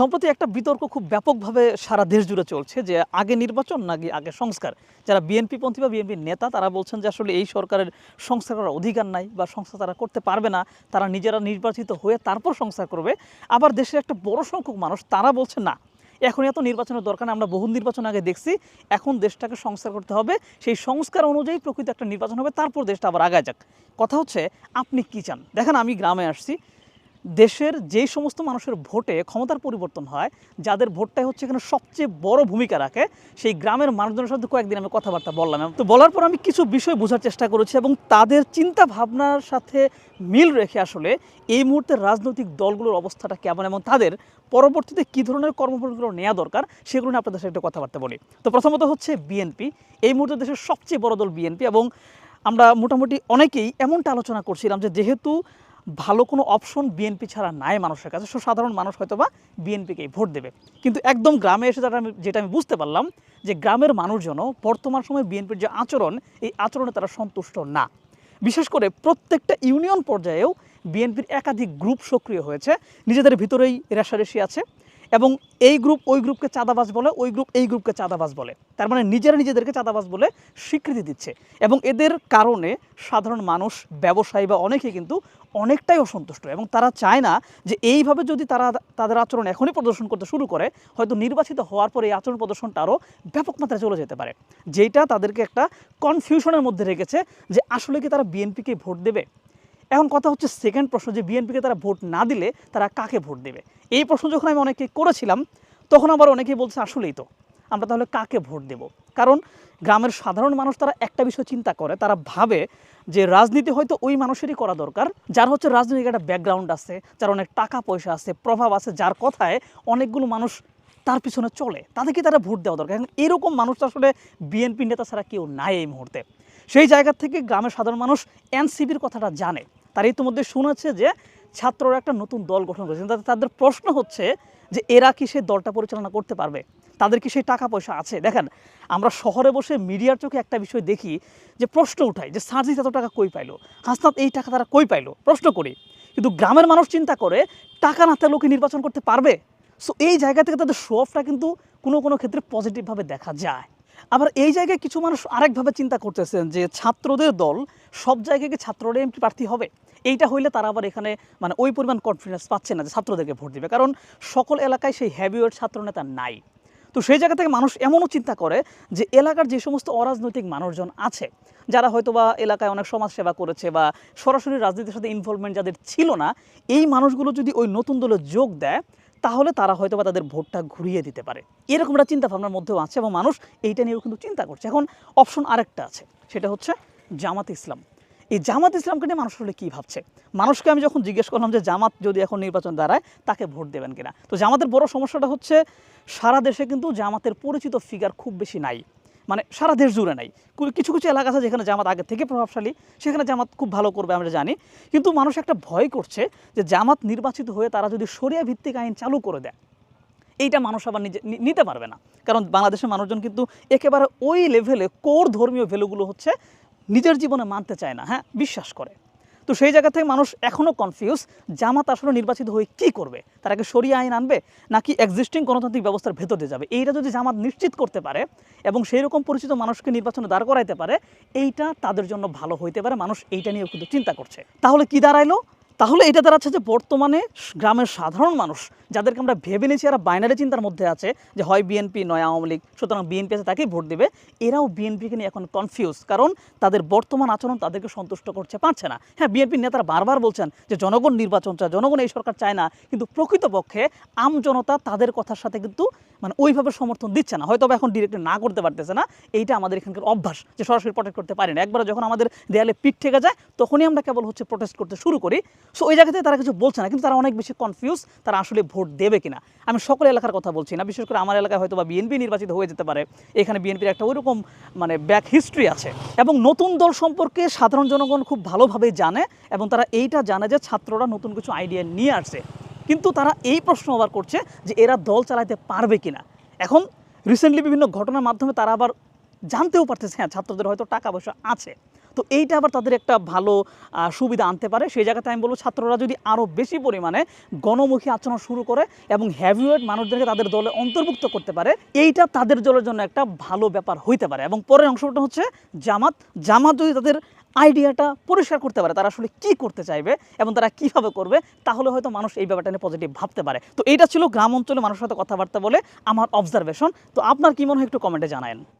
সম্প্রতি একটা বিতর্ক খুব ব্যাপকভাবে সারা দেশ জুড়ে চলছে যে আগে নির্বাচন নাকি আগে সংস্কার? যারা বিএনপি পন্থী বা বিএনপির নেতা, তারা বলছেন যে আসলে এই সরকারের সংস্কার করার অধিকার নাই বা সংস্কার তারা করতে পারবে না। তারা নিজেরা নির্বাচিত হয়ে তারপর সংস্কার করবে। আবার দেশের একটা বড় সংখ্যক মানুষ, তারা বলছে না। এখন এত নির্বাচনের দরকার আমরা বহু নির্বাচন আগে দেখছি। এখন দেশটাকে সংস্কার করতে হবে। সেই সংস্কার অনুযায়ী প্রকৃত একটা নির্বাচন হবে, তারপর দেশটা আবার আগায় যাক। কথা হচ্ছে, আপনি কি চান? দেখেন, আমি গ্রামে আসছি। দেশের যেই সমস্ত মানুষের ভোটে ক্ষমতার পরিবর্তন হয়, যাদের ভোটটাই হচ্ছে এখানে সবচেয়ে বড় ভূমিকা রাখে, সেই গ্রামের মানুষজনের সাথে কয়েকদিন আমি কথাবার্তা বললাম। তো বলার পর আমি কিছু বিষয় বোঝার চেষ্টা করেছি এবং তাদের চিন্তা ভাবনার সাথে মিল রেখে আসলে এই মুহূর্তে রাজনৈতিক দলগুলোর অবস্থাটা কেমন এবং তাদের পরবর্তীতে কী ধরনের কর্মপন্থাগুলো নেওয়া দরকার, সেগুলো নিয়ে আপনাদের সাথে একটু কথাবার্তা বলি। তো প্রথমত হচ্ছে বিএনপি। এই মুহূর্তে দেশের সবচেয়ে বড় দল বিএনপি এবং আমরা মোটামুটি অনেকেই এমনটা আলোচনা করছিলাম যে যেহেতু ভালো কোনো অপশন বিএনপি ছাড়া নাই মানুষের কাছে। সাধারণ মানুষ হয়তো বা বিএনপিকেই ভোট দেবে। কিন্তু একদম গ্রামে এসে যেটা আমি যেটা আমি বুঝতে পারলাম যে গ্রামের মানুষজনও বর্তমান সময়ে বিএনপির যে আচরণ, এই আচরণে তারা সন্তুষ্ট না। বিশেষ করে প্রত্যেকটা ইউনিয়ন পর্যায়েও বিএনপির একাধিক গ্রুপ সক্রিয় হয়েছে। নিজেদের ভিতরেই রেশারেশি আছে। এবং এই গ্রুপ ওই গ্রুপকে চাঁদাবাজ বলে, ওই গ্রুপ এই গ্রুপকে চাঁদাবাজ বলে। তার মানে নিজেরা নিজেদেরকে চাঁদাবাজ বলে স্বীকৃতি দিচ্ছে। এবং এদের কারণে সাধারণ মানুষ, ব্যবসায়ী বা অনেকে কিন্তু অনেকটাই অসন্তুষ্ট। এবং তারা চায় না যে এইভাবে যদি তারা তাদের আচরণ এখনই প্রদর্শন করতে শুরু করে, হয়তো নির্বাচিত হওয়ার পরে এই আচরণ প্রদর্শনটা আরও ব্যাপক মাত্রায় চলে যেতে পারে। যেটা তাদেরকে একটা কনফিউশনের মধ্যে রেখেছে যে আসলে কি তারা বিএনপিকে ভোট দেবে? এখন কথা হচ্ছে সেকেন্ড প্রশ্ন যে বিএনপিকে তারা ভোট না দিলে তারা কাকে ভোট দেবে? এই প্রশ্ন যখন আমি অনেকে করেছিলাম, তখন আবার অনেকেই বলছে আসলেই তো, আমরা তাহলে কাকে ভোট দেব? কারণ গ্রামের সাধারণ মানুষ তারা একটা বিষয় চিন্তা করে, তারা ভাবে যে রাজনীতি হয়তো ওই মানুষেরই করা দরকার, যার হচ্ছে রাজনৈতিক একটা ব্যাকগ্রাউন্ড আছে, যার অনেক টাকা পয়সা আছে, প্রভাব আছে, যার কথায় অনেকগুলো মানুষ তার পিছনে চলে। তাদেরকে তারা ভোট দেওয়া দরকার। এখন এরকম মানুষ আসলে বিএনপি নেতা ছাড়া কেউ নাই এই মুহূর্তে। সেই জায়গা থেকে গ্রামের সাধারণ মানুষ এনসিবির কথাটা জানে। তার ইতিমধ্যে শুনেছে যে ছাত্ররা একটা নতুন দল গঠন করেছে। তাদের প্রশ্ন হচ্ছে যে এরা কি সেই দলটা পরিচালনা করতে পারবে? তাদের কি সেই টাকা পয়সা আছে? দেখেন, আমরা শহরে বসে মিডিয়ার চোখে একটা বিষয় দেখি যে প্রশ্ন উঠাই যে, সার্জিস এত টাকা কই পাইলো? হাসনাত এই টাকা তারা কই পাইলো? প্রশ্ন করি। কিন্তু গ্রামের মানুষ চিন্তা করে, টাকা না থাকলেও কি নির্বাচন করতে পারবে? সো এই জায়গা থেকে তাদের শো অফটা কিন্তু কোনো কোনো ক্ষেত্রে পজিটিভভাবে দেখা যায়। আবার এই জায়গায় কিছু মানুষ আরেকভাবে চিন্তা করতেছেন যে ছাত্রদের দল সব জায়গায় কি এমপি প্রার্থী হবে? এইটা হইলে তারা আবার এখানে মানে ওই পরিমাণ কনফিডেন্স পাচ্ছে না যে ছাত্রদেরকে ভোট দিবে। কারণ সকল এলাকায় সেই হ্যাভিওয়েট ছাত্রনেতা নাই। তো সেই জায়গা থেকে মানুষ এমনও চিন্তা করে যে এলাকার যে সমস্ত অরাজনৈতিক মানুষজন আছে, যারা হয়তো বা এলাকায় অনেক সমাজ সেবা করেছে বা সরাসরি রাজনীতির সাথে ইনভলভমেন্ট যাদের ছিল না, এই মানুষগুলো যদি ওই নতুন দলে যোগ দেয় তাহলে তারা হয়তো বা তাদের ভোটটা ঘুরিয়ে দিতে পারে। এরকম একটা চিন্তা ভাবনার মধ্যেও আছে এবং মানুষ এইটা নিয়েও কিন্তু চিন্তা করছে। এখন অপশন আরেকটা আছে, সেটা হচ্ছে জামাত ইসলাম। এই জামাত ইসলামকে নিয়ে মানুষ আসলে কী ভাবছে? মানুষকে আমি যখন জিজ্ঞেস করলাম যে জামাত যদি এখন নির্বাচন দাঁড়ায়, তাকে ভোট দেবেন কিনা? তো জামাতের বড় সমস্যাটা হচ্ছে, সারা দেশে কিন্তু জামাতের পরিচিত ফিগার খুব বেশি নাই। মানে সারা দেশ জুড়ে নাই। কিছু কিছু এলাকা আছে যেখানে জামাত আগে থেকে প্রভাবশালী, সেখানে জামাত খুব ভালো করবে আমরা জানি। কিন্তু মানুষ একটা ভয় করছে যে জামাত নির্বাচিত হয়ে তারা যদি সরিয়া ভিত্তিক আইন চালু করে দেয়, এইটা মানুষ আবার নিজে নিতে পারবে না। কারণ বাংলাদেশের মানুষজন কিন্তু একেবারে ওই লেভেলে কোর ধর্মীয় ভ্যালুগুলো হচ্ছে নিজের জীবনে মানতে চায় না হ্যাঁ? বিশ্বাস করে। তো সেই জায়গা থেকে মানুষ এখনও কনফিউজ জামাত আসলে নির্বাচিত হয়ে কি করবে? তারা কি সরিয়ে আইন আনবে নাকি এক্সিস্টিং গণতান্ত্রিক ব্যবস্থার ভেতর দিয়ে যাবে? এইটা যদি জামাত নিশ্চিত করতে পারে এবং সেই রকম পরিচিত মানুষকে নির্বাচনে দাঁড় করাইতে পারে, এইটা তাদের জন্য ভালো হইতে পারে। মানুষ এইটা নিয়েও কিন্তু চিন্তা করছে। তাহলে কি দাঁড়াইলো? তাহলে এটা দাঁড়াচ্ছে যে বর্তমানে গ্রামের সাধারণ মানুষ, যাদেরকে আমরা ভেবে নিয়েছি এরা বাইনারি চিন্তার মধ্যে আছে, যে হয় বিএনপি নয় আওয়ামী লীগ, সুতরাং বিএনপি আছে তাকেই ভোট দিবে, এরাও বিএনপিকে নিয়ে এখন কনফিউজ কারণ তাদের বর্তমান আচরণ তাদেরকে সন্তুষ্ট করতে পারছে না। হ্যাঁ বিএনপির নেতারা বারবার বলছেন যে জনগণ নির্বাচন চায়, জনগণ এই সরকার চায় না, কিন্তু প্রকৃতপক্ষে আম জনতা তাদের কথার সাথে কিন্তু মানে ওইভাবে সমর্থন দিচ্ছে না হয়তো এখন ডিরেক্টলি না করতে পারতেছে না, এইটা আমাদের এখানকার অভ্যাস যে সরাসরি প্রোটেক্ট করতে পারি না। একবার যখন আমাদের দেয়ালে পিঠ থেকে যায়, তখনই আমরা কেবল হচ্ছে প্রোটেস্ট করতে শুরু করি। সো ওই জায়গাতে তারা কিছু বলছে না, কিন্তু তারা অনেক বেশি কনফিউজ তারা আসলে ভোট দেবে কিনা। আমি সকল এলাকার কথা বলছি না, বিশেষ করে আমার এলাকায় হয়তো বা বিএনপি নির্বাচিত হয়ে যেতে পারে। এখানে বিএনপির একটা ওইরকম মানে ব্যাক হিস্ট্রি আছে। এবং নতুন দল সম্পর্কে সাধারণ জনগণ খুব ভালোভাবে জানে এবং তারা এইটা জানে যে ছাত্ররা নতুন কিছু আইডিয়া নিয়ে আসছে। কিন্তু তারা এই প্রশ্ন আবার করছে যে এরা দল চালাতে পারবে কিনা। এখন রিসেন্টলি বিভিন্ন ঘটনার মাধ্যমে তারা আবার জানতেও পারতেছে হ্যাঁ ছাত্রদের হয়তো টাকা পয়সা আছে। তো এইটা আবার তাদের একটা ভালো সুবিধা আনতে পারে। সেই জায়গাতে আমি বলব, ছাত্ররা যদি আরও বেশি পরিমাণে গণমুখী আচরণ শুরু করে এবং হ্যাভিওয়েট মানুষদেরকে তাদের দলে অন্তর্ভুক্ত করতে পারে, এইটা তাদের দলের জন্য একটা ভালো ব্যাপার হইতে পারে। এবং পরের অংশটা হচ্ছে জামাত। জামাত যদি তাদের আইডিয়াটা পরিষ্কার করতে পারে, তারা আসলে কি করতে চাইবে এবং তারা কীভাবে করবে, তাহলে হয়তো মানুষ এই ব্যাপারটা নিয়ে পজিটিভ ভাবতে পারে। তো এইটা ছিল গ্রাম অঞ্চলে মানুষের সাথে কথাবার্তা বলে আমার অবজারভেশন তো আপনার কি মনে হয় একটু কমেন্টে জানায়েন।